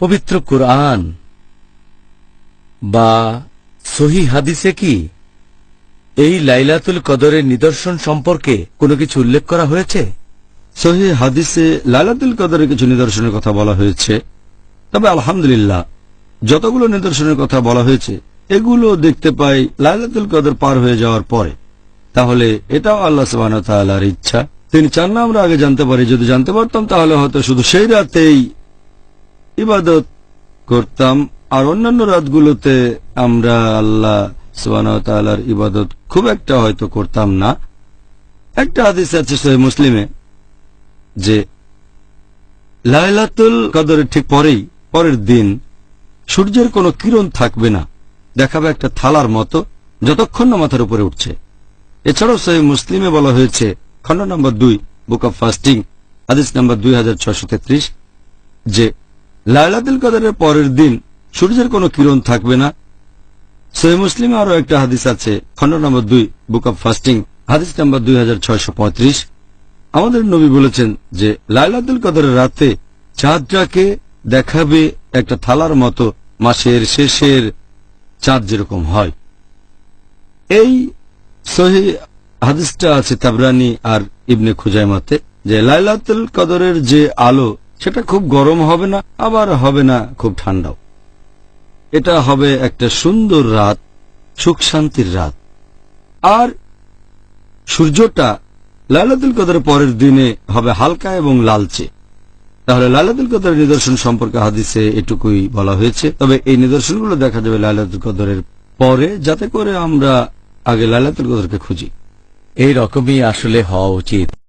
পবিত্র কোরআন বা সহি হাদিসে কি এই লাইলাতুল কদরের নিদর্শন সম্পর্কে কোনো কিছু উল্লেখ করা হয়েছে? সহি হাদিসে লাইলাতুল কদরের কিছু নিদর্শনের কথা বলা হয়েছে। তবে আলহামদুলিল্লাহ, যতগুলো নিদর্শনের কথা বলা হয়েছে, এগুলো দেখতে পাই লাইলাতুল কদর পার হয়ে যাওয়ার পরে। তাহলে এটাও আল্লাহ ওয়া ইচ্ছা। তিনি চান না আমরা আগে জানতে পারি, যদি জানতে পারতাম তাহলে হয়তো শুধু সেই রাতেই ইবাদত করতাম, আর অন্যান্য রাতগুলোতে আমরা আল্লাহ সুবহানাহু ইবাদত খুব একটা হয়তো করতাম না। একটা হাদিস আছে সহিহ মুসলিমে যে লাইলাতুল কদরের ঠিক পরেই, পরের দিন সূর্যের কোনো কিরণ থাকবে না, দেখাবে একটা থালার মতো, যতক্ষণ না মাথার উপরে উঠছে। এছাড়াও সহি মুসলিমে বলা হয়েছে, খণ্ড নম্বর দুই, বুক অব ফাস্টিং, হাদিস নম্বর দুই হাজার ছয়শো তেত্রিশ, যে লাইলাতুল কদরের পরের দিন সূর্যের কোনো কিরণ থাকবে না। সহি মুসলিমে আরও একটা হাদিস আছে, খণ্ড নম্বর দুই, বুক অব ফাস্টিং, হাদিস নম্বর দুই আমাদের নবী বলেছেন যে, লাইলাতুল কদরের রাতে চাঁদটাকে দেখাবে একটা থালার মতো, মাসের শেষের চাঁদ যেরকম হয়। এই সহি হাদিসটা আছে তাবরানি আর ইবনে খুজাইমাতে, যে লাইলাতুল কদরের যে আলো সেটা খুব গরম হবে না, আবার হবে না খুব ঠান্ডাও। এটা হবে একটা সুন্দর রাত, সুখ শান্তির রাত। আর সূর্যটা লাইলাতুল কদরের পরের দিনে হবে হালকা এবং লালচে। তাহলে লাইলাতুল কদরের নিদর্শন সম্পর্কে হাদিসে এটুকুই বলা হয়েছে। তবে এই নিদর্শনগুলো দেখা যাবে লাইলাতুল কদরের পরে, যাতে করে আমরা আগে লাইলাতুল কদরকে খুঁজি। এই রকমই আসলে হওয়া উচিত।